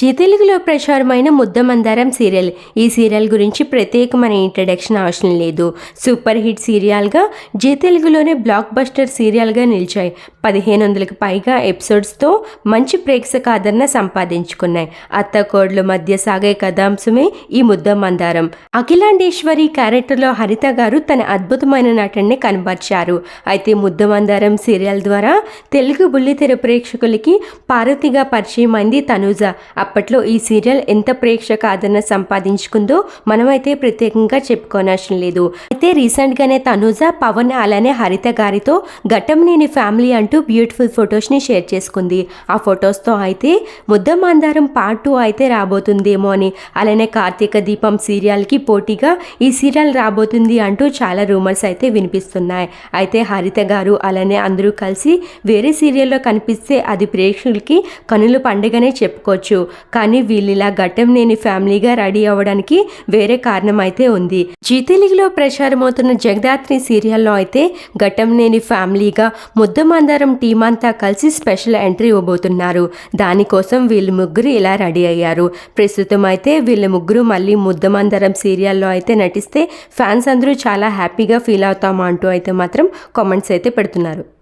G తెలుగులో ప్రచారమైన ముద్దమందారం serial. ఈ serial గురించి ప్రత్యేకమైన ఇంట్రడక్షన్ అవసరం లేదు. సూపర్ హిట్ సీరియల్గా జీ తెలుగులోనే బ్లాక్ బస్టర్ సీరియల్గా నిలిచాయి. పదిహేను వందలకు పైగా ఎపిసోడ్స్తో మంచి ప్రేక్షక ఆదరణ సంపాదించుకున్నాయి. అత్త కోడ్ల మధ్య సాగే కథాంశమే ఈ ముద్ద మందారం. అఖిలాండేశ్వరి క్యారెక్టర్లో హరిత గారు తన అద్భుతమైన నటనని కనబర్చారు. అయితే ముద్ద మందారం సీరియల్ ద్వారా తెలుగు బుల్లితెర ప్రేక్షకులకి పార్వతిగా పరిచయం అయింది తనూజ. అప్పట్లో ఈ సీరియల్ ఎంత ప్రేక్షక ఆదరణ సంపాదించుకుందో మనమైతే ప్రత్యేకంగా చెప్పుకోనవసరం లేదు. అయితే రీసెంట్గానే తనూజ పవన్ అలానే హరిత గారితో ఘటం ఘట్టంనేని ఫ్యామిలీ అంటూ బ్యూటిఫుల్ ఫొటోస్ని షేర్ చేసుకుంది. ఆ ఫొటోస్తో అయితే ముద్దమందారం పార్ట్ టూ అయితే రాబోతుందేమో అని. అలానే కార్తీక దీపం సీరియల్కి పోటీగా ఈ సీరియల్ రాబోతుంది అంటూ చాలా రూమర్స్ అయితే వినిపిస్తున్నాయి. అయితే హరిత గారు అలానే అందరూ కలిసి వేరే సీరియల్లో కనిపిస్తే అది ప్రేక్షకులకి కనుల పండుగనే చెప్పుకోవచ్చు. కానీ వీళ్ళిలా ఘట్టం లేని ఫ్యామిలీగా రెడీ అవ్వడానికి వేరే కారణం అయితే ఉంది. జీ తెలుగులో ప్రచారమవుతున్న జగదాత్రి సీరియల్లో అయితే ఘట్టం లేని ఫ్యామిలీగా ముద్దమందారం టీం అంతా కలిసి స్పెషల్ ఎంట్రీ ఇవ్వబోతున్నారు. దానికోసం వీళ్ళు ముగ్గురు ఇలా రెడీ అయ్యారు. ప్రస్తుతం అయితే వీళ్ళ ముగ్గురు మళ్ళీ ముద్దమందరం సీరియల్లో అయితే నటిస్తే ఫ్యాన్స్ అందరూ చాలా హ్యాపీగా ఫీల్ అవుతామా అంటూ అయితే మాత్రం కామెంట్స్ అయితే పెడుతున్నారు.